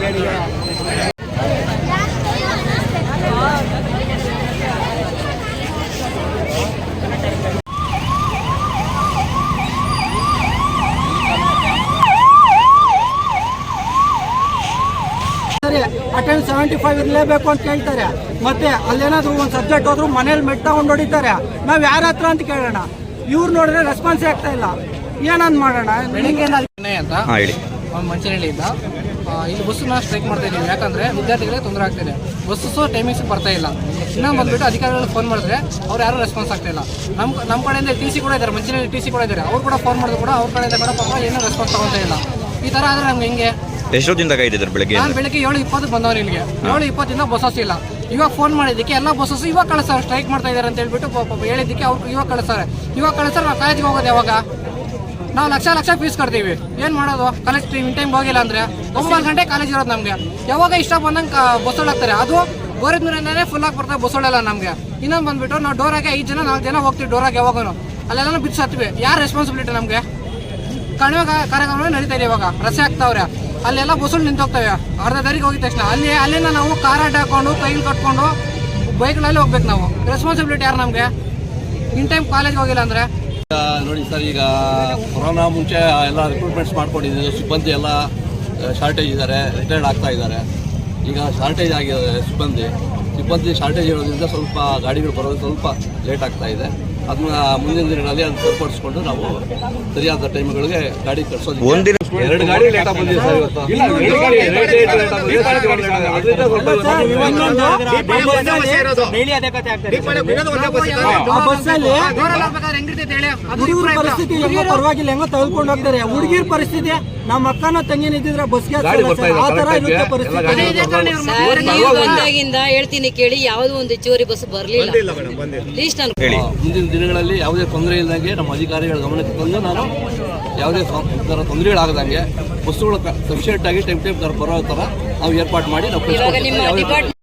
ಸರಿ attend seventy five ಇರಲೇಬೇಕು ಅಂತ ಕೇಳ್ತಾರೆ ಮತ್ತೆ ಅಲ್ಲೇನಾದ್ರು ಒಂದು ಸಬ್ಜೆಕ್ಟ್ ಹೋದ್ರು ಮನೇಲಿ ಮೆಟ್ ತಗೊಂಡು ಹೊಡಿತಾರೆ. ನಾವು ಯಾರ ಹತ್ರ ಅಂತ ಕೇಳೋಣ. ಇವ್ರು ನೋಡಿದ್ರೆ ರೆಸ್ಪಾನ್ಸೇ ಆಗ್ತಾ ಇಲ್ಲ. ಏನಂದ್ ಮಾಡೋಣ? ಅಂತ ಹಾಂ ಹೇಳಿ. ಅವ್ನು ಮಂಚನಹಳ್ಳಿಯಿಂದ ಆ, ಇಲ್ಲಿ ಬಸ್ಸನ್ನ ಸ್ಟ್ರೈಕ್ ಮಾಡ್ತಾ ಇದ್ದೀವಿ. ಯಾಕಂದ್ರೆ ವಿದ್ಯಾರ್ಥಿಗಳಿಗೆ ತೊಂದರೆ ಆಗ್ತಿದೆ ಬಸ್ಸು ಟೈಮಿಂಗ್ಸ್ ಬರ್ತಾ ಇಲ್ಲ. ಇನ್ನೂ ಬಂದ್ಬಿಟ್ಟು ಅಧಿಕಾರಿಗಳು ಫೋನ್ ಮಾಡಿದ್ರೆ ಅವ್ರು ಯಾರು ರೆಸ್ಪಾನ್ಸ್ ಆಗ್ತಾ ಇಲ್ಲ. ನಮ್ಮ ನಮ್ಮ ಕಡೆಯಿಂದ ಟಿ ಸಿ ಕೂಡ ಇದ್ದಾರೆ. ಮಂಚನಹಳ್ಳಿ ಟಿ ಸಿ ಕೂಡ ಇದ್ದಾರೆ. ಅವ್ರು ಕೂಡ ಫೋನ್ ಮಾಡಿದ್ರು ಕೂಡ ಅವ್ರ ಕಡೆಯಿಂದ ಕೂಡ ಪಾಪ ಏನೂ ರೆಸ್ಪಾನ್ಸ್ ತೊಗೊಳ್ತಾ ಇಲ್ಲ. ಈ ಥರ ಆದರೆ ನಮ್ಗೆ ಹೆಂಗೆ? ಎಷ್ಟೊತ್ತಿಂದ ದಿನದಾಗ ಬೆಳಗ್ಗೆ? ನಾನು ಬೆಳಗ್ಗೆ ಏಳು ಇಪ್ಪತ್ತು ಬಂದವ್ರು ಇಲ್ಲಿಗೆ. ಏಳು ಇಪ್ಪತ್ತಿಂದ ಬಸ್ಸಸ್ ಇಲ್ಲ. ಇವಾಗ ಫೋನ್ ಮಾಡಿದ್ದಕ್ಕೆ ಎಲ್ಲ ಬಸ್ಸಸ್ ಇವಾಗ ಕಳಿಸ್ತಾರೆ ಸ್ಟ್ರೈಕ್ ಮಾಡ್ತಾ ಇದ್ದಾರೆ ಅಂತ ಹೇಳ್ಬಿಟ್ಟು ಪಾಪ ಹೇಳಿದ್ದಕ್ಕೆ ಅವ್ರು ಇವಾಗ ಕಳಿಸ್ತಾರೆ. ಇವಾಗ ಕಳಿಸ್ತಾರೆ ನಾವು ಕಾಲೇಜಿಗೆ ಹೋಗೋದು ಯಾವಾಗ? ನಾವು ಲಕ್ಷ ಲಕ್ಷ ಫೀಸ್ ಕಟ್ತೀವಿ. ಏನು ಮಾಡೋದು? ಕಾಲೇಜ್ ಟೈಮ್ ಟೈಮ್ ಹೋಗಿಲ್ಲ ಅಂದರೆ ಒಂಬತ್ತು ಗಂಟೆ ಕಾಲೇಜ್ ಇರೋದು ನಮಗೆ. ಯಾವಾಗ ಇಷ್ಟ ಬಂದಂಗೆ ಬಸ್ಸೊಳಾಗ್ತಾರೆ ಹಾಕ್ತಾರೆ. ಅದು ಗೋರಿದ್ಮೇಲೆ ಫುಲ್ ಆಗಿ ಬರ್ತಾರೆ ಬಸ್ಸೊಳೆಲ್ಲ ನಮಗೆ. ಇನ್ನೊಂದು ಬಂದ್ಬಿಟ್ಟು ನಾವು ಡೋರಾಗೆ ಐದು ಜನ ನಾಲ್ಕು ಜನ ಹೋಗ್ತೀವಿ ಡೋರಾಗೆ ಯಾವಾಗೂ ಅಲ್ಲೆಲ್ಲ ಬಿಟ್ಟು ಸತ್ವಿ. ಯಾರು ರೆಸ್ಪಾನ್ಸಿಬಿಲಿಟಿ ನಮಗೆ? ಕಣಿವೆ ಕಾರ್ಯಕ್ರಮ ನಡೀತಾ ಇದೆ ಇವಾಗ. ರಸೆ ಆಗ್ತಾವ್ರೆ ಅಲ್ಲೆಲ್ಲ ಬಸ್ಸುಗಳು ನಿಂತೋಗ್ತವೆ. ಅರ್ಧ ದಾರಿಗೆ ಹೋಗಿದ ತಕ್ಷಣ. ಅಲ್ಲಿ, ಅಲ್ಲಿಂದ ನಾವು ಕಾರ್ ಹಾಕೊಂಡು ಕೈಲಿ ಕಟ್ಕೊಂಡು ಬೈಕ್ಗಳಲ್ಲಿ ಹೋಗ್ಬೇಕು ನಾವು. ರೆಸ್ಪಾನ್ಸಿಬಿಲಿಟಿ ಯಾರು ನಮಗೆ? ಇನ್ ಟೈಮ್ ಕಾಲೇಜ್ಗೆ ಹೋಗಿಲ್ಲ ಅಂದರೆ? ನೋಡಿ ಸರ್, ಈಗ ಕೊರೋನಾ ಮುಂಚೆ ಎಲ್ಲ ರಿಕ್ರೂಟ್ಮೆಂಟ್ಸ್ ಮಾಡ್ಕೊಂಡಿದ್ದೀವಿ ಸಿಬ್ಬಂದಿ ಎಲ್ಲ ಶಾರ್ಟೇಜ್ ಇದ್ದಾರೆ. ರಿಟೈರ್ಡ್ ಆಗ್ತಾ ಇದ್ದಾರೆ. ಈಗ ಶಾರ್ಟೇಜ್ ಆಗಿದೆ ಸಿಬ್ಬಂದಿ. ಸಿಬ್ಬಂದಿ ಶಾರ್ಟೇಜ್ ಇರೋದ್ರಿಂದ ಸ್ವಲ್ಪ ಗಾಡಿಗಳು ಬರೋದು ಸ್ವಲ್ಪ ಲೇಟ್ ಆಗ್ತಾ ಇದೆ. ಅದನ್ನ ಮುಂದಿನ ದಿನಗಳಲ್ಲಿ ಅದನ್ನ ಸರಿಪಡಿಸ್ಕೊಂಡು ನಾವು ಸರಿಯಾದ ಟೈಮ್ಗಳಿಗೆ ಗಾಡಿ ಕಳಿಸೋದು ಒಂದಿನ ಎರಡು ಗಾಡಿ ಲೇಟ್ ಆಗಿ ಬಂದಿದೆ ಸರ್ ಇವತ್ತು. ಪರಿಸ್ಥಿತಿ ಹೆಂಗೋ ಪರವಾಗಿಲ್ಲ ಹೆಂಗೋ ತೆಗೆದುಕೊಂಡು ಹೋಗ್ತಾರೆ. ಹುಡುಗಿರ ಪರಿಸ್ಥಿತಿ ನಮ್ಮ ಅಕ್ಕನ ತಂಗಿನ ಇದ್ದಿದ್ರೆ ಬಸ್ಗೆ ಆ ತರ ಇರುತ್ತೆ ಬಂದಾಗಿಂದ ಹೇಳ್ತೀನಿ ಕೇಳಿ ಯಾವ್ದು ಒಂದು ಹೆಚ್ಚುವರಿ ಬಸ್ ಬರಲಿಲ್ಲ. ಮುಂದಿನ ದಿನಗಳಲ್ಲಿ ಯಾವುದೇ ತೊಂದರೆ ಇಲ್ಲದಂಗೆ ನಮ್ಮ ಅಧಿಕಾರಿಗಳ ಗಮನಕ್ಕೆ ತಂದು ನಾನು ಯಾವುದೇ ಥರ ತೊಂದರೆಗಳಾಗದಂಗೆ ಬಸ್ಸುಗಳು ಸಫಿಷಿಯೆಂಟ್ ಆಗಿ ಟೈಮ್ ಟೈಮ್ ಬರೋ ತರ ನಾವು ಏರ್ಪಾಟ್ ಮಾಡಿ ನಾವು